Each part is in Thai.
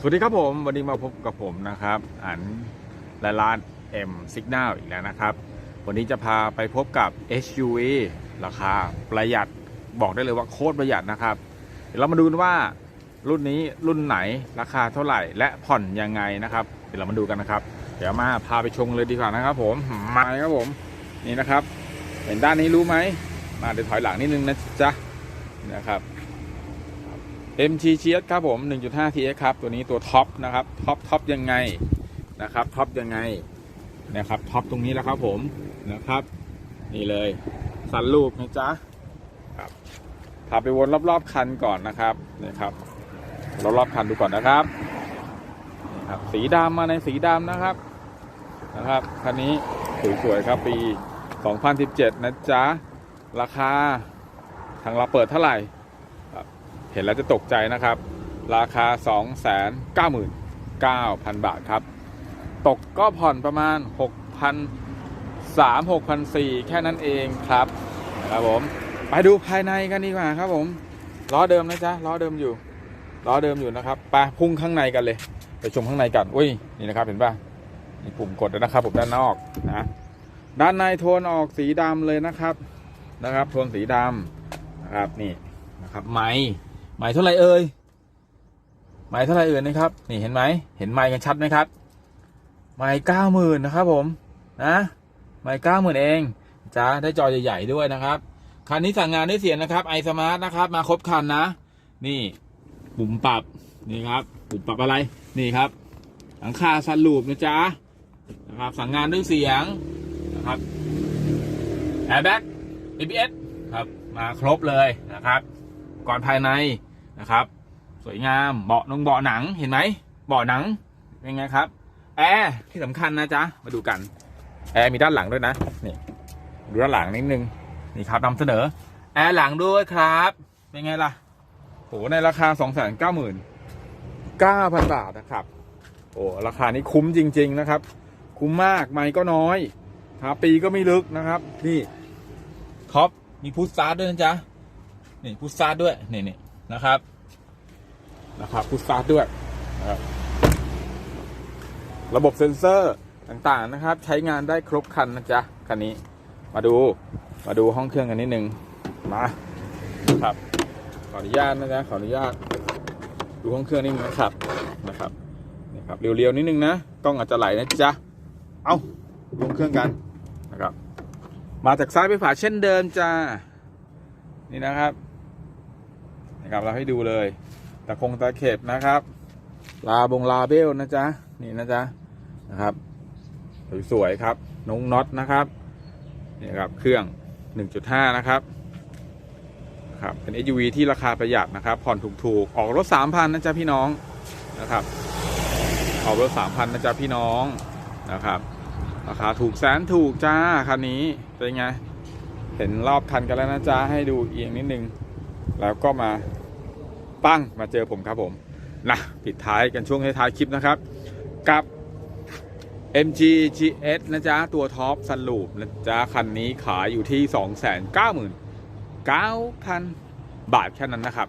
สวัสดีครับผมวันนี้มาพบกับผมนะครับอันและร้าน M Signal อีกแล้วนะครับ วันนี้จะพาไปพบกับ SUV ราคาประหยัดบอกได้เลยว่าโคตรประหยัดนะครับ เดี๋ยวเรามาดูกันว่ารุ่นนี้รุ่นไหนราคาเท่าไหร่และผ่อนยังไงนะครับ เดี๋ยวเรามาดูกันนะครับ เดี๋ยวมาพาไปชมเลยดีกว่านะครับ ผมมาเลยครับผมนี่นะครับ เห็นด้านนี้รู้ไหมมาเดี๋ยวถอยหลังนิดนึงนะจ๊ะนะครับ MG GS ครับผม 1.5 TX ครับ ตัวนี้ตัวท็อปนะครับ ท็อปท็อปยังไงนะครับ ท็อปยังไงนะครับ ท็อปตรงนี้แล้วครับผมนะครับ นี่เลยสันลูปนะจ๊ะครับพาไปวนรอบๆคันก่อนนะครับนี่ครับรอบๆคันดูก่อนนะครับนี่ครับ สีดำมาในสีดำนะครับนะครับคันนี้สวยๆครับปี 2017 นะจ๊ะ ราคาทางเราเปิดเท่าไหร่ เห็นแล้วจะตกใจนะครับ ราคา 299,000 บาทครับ ตกก็ผ่อนประมาณ 6,300 6,400แค่นั้นเองครับครับผม ไปดูภายในกันดีกว่าครับผมล้อเดิมนะจ๊ะล้อเดิมอยู่ล้อเดิมอยู่นะครับไปพุ่งข้างในกันเลย ไปชมข้างในกันอุ้ยนี่นะครับเห็นป่ะมีปุ่มกดนะครับผมด้านนอกนะด้านในโทนออกสีดำเลยนะครับนะครับ โทนสีดำนะครับนี่นะครับไม้ ไม้เท่าไรเอ่ยไม้เท่าไรเอ่ยนะครับ นี่เห็นไหมเห็นไม้กันชัดไหมครับไม้เก้าหมื่นนะครับ ผมนะไม้เก้าหมื่นเองจ้าได้จอใหญ่ๆด้วยนะครับคันนี้สั่งงานด้วยเสียงนะครับไอสมาร์ทนะครับมาครบคันนะ นี่ปุ่มปรับนี่ครับ ปุ่มปรับอะไรนี่ครับ หลังคาซันลูปนะจ๊ะนะครับ สั่งงานด้วยเสียงนะครับแอร์แบ็ก ABS ครับมาครบเลยนะครับ ก่อนภายใน นะครับ สวยงามเบาะนงเบาะหนังเห็นไหมเบาะหนังเป็นไงครับแอร์ที่สำคัญนะจ๊ะมาดูกันแอร์มีด้านหลังด้วยนะนี่ดูด้านหลังนิดนึงนี่ครับนำเสนอแอร์หลังด้วยครับ เป็นไงล่ะโหในราคา 2 9 9 0 0 0 บาทนะครับ โอ้ราคานี้คุ้มจริง ๆนะครับ คุ้มมากไม่ก็น้อยครับปีก็ไม่ลึกนะครับ นี่ท็อปมีพุทสตาร์ด้วยนะจ๊ะนี่พุทสตาร์ด้วยนี่นี่ นะครับนะครับพุทสตาร์ทด้วยนะครับระบบเซ็นเซอร์ต่างๆนะครับ ใช้งานได้ครบคันนะจ๊ะคันนี้ มาดูมาดูห้องเครื่องกันนิดนึงมาครับ ขออนุญาตนะจ๊ะขออนุญาต ดูห้องเครื่องนิดนึงนะครับนะครับนี่ครับเรียวๆนิดนึงนะกล้องอาจจะไหลนะจ๊ะเอาดูห้องเครื่องกันนะครับ มาจากซ้ายไปขวาเช่นเดิมจ้านี่นะครับ นะครับเราให้ดูเลยตะคงตะเข็บนะครับ ลาบงลาเบลนะจ๊ะนี่นะจ๊ะนะครับสวยๆครับนงน็อตนะครับนี่ครับเครื่อง 1.5 นะครับครับเป็น SUV ที่ราคาประหยัดนะครับ ผ่อนถูกๆ ออกรถ 3,000นะจ๊ะพี่น้องนะครับ ออกรถ 3,000นะจ๊ะพี่น้องนะครับ ราคาถูกแสนถูกจ้าคันนี้เป็นไง เห็นรอบคันกันแล้วนะจ๊ะให้ดูเอียงนิดนึง แล้วก็มาปั้งมาเจอผมครับผมนะปิดท้ายกันช่วงท้ายคลิปนะครับ กับ MG GS นะจ๊ะ ตัวท็อปซันลูปนะจ๊ะ คันนี้ขายอยู่ที่ 299,000 บาทแค่นั้นนะครับ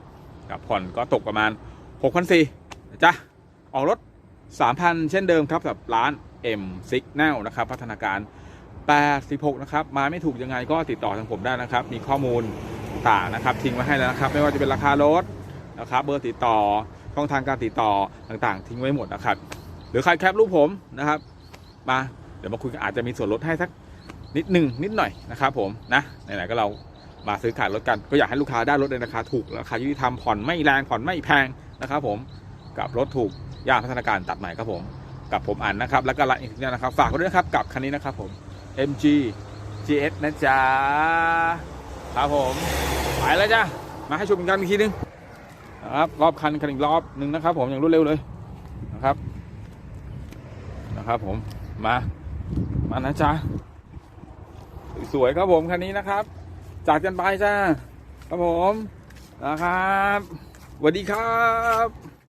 กับผ่อนก็ตกประมาณ 6,400นะจ๊ะ ออกรถ 3,000 เช่นเดิมครับสำหรับร้าน M Signal นะครับ พัฒนาการ 86 นะครับ มาไม่ถูกยังไงก็ติดต่อทางผมได้นะครับ มีข้อมูล ต่างๆนะครับ ทิ้งไว้ให้แล้วนะครับ ไม่ว่าจะเป็นราคารถนะครับ เบอร์ติดต่อช่องทางการติดต่อต่างๆ ทิ้งไว้หมดนะครับ หรือใครแคปรูปผมนะครับมาเดี๋ยวมาคุยกันอาจจะมีส่วนลดให้สักนิดหนึ่งนิดหน่อยนะครับผมนะไหนๆก็เรามาซื้อขายรถกันก็อยากให้ลูกค้าได้รถในราคาถูกราคายุติธรรมผ่อนไม่แรงผ่อนไม่แพงนะครับ ผมกับรถถูกย่านพัฒนาการตัดใหม่ครับผมกับผมอันนะครับ แล้วก็ร้านอีกเนี่ยนะครับ ฝากด้วยนะครับกับคันนี้นะครับผม MG GS นะจ๊ะ ครับผมไปแล้วจ้ะมาให้ชมกันอีกทีนึงนะครับรอบคันคันอีกรอบหนึ่งนะครับ ผมอย่างรวดเร็วเลยนะครับนะครับ ผมมามานะจ๊ะสวยครับผมคันนี้นะครับ จากกันไปจ้าครับผมนะครับสวัสดีครับ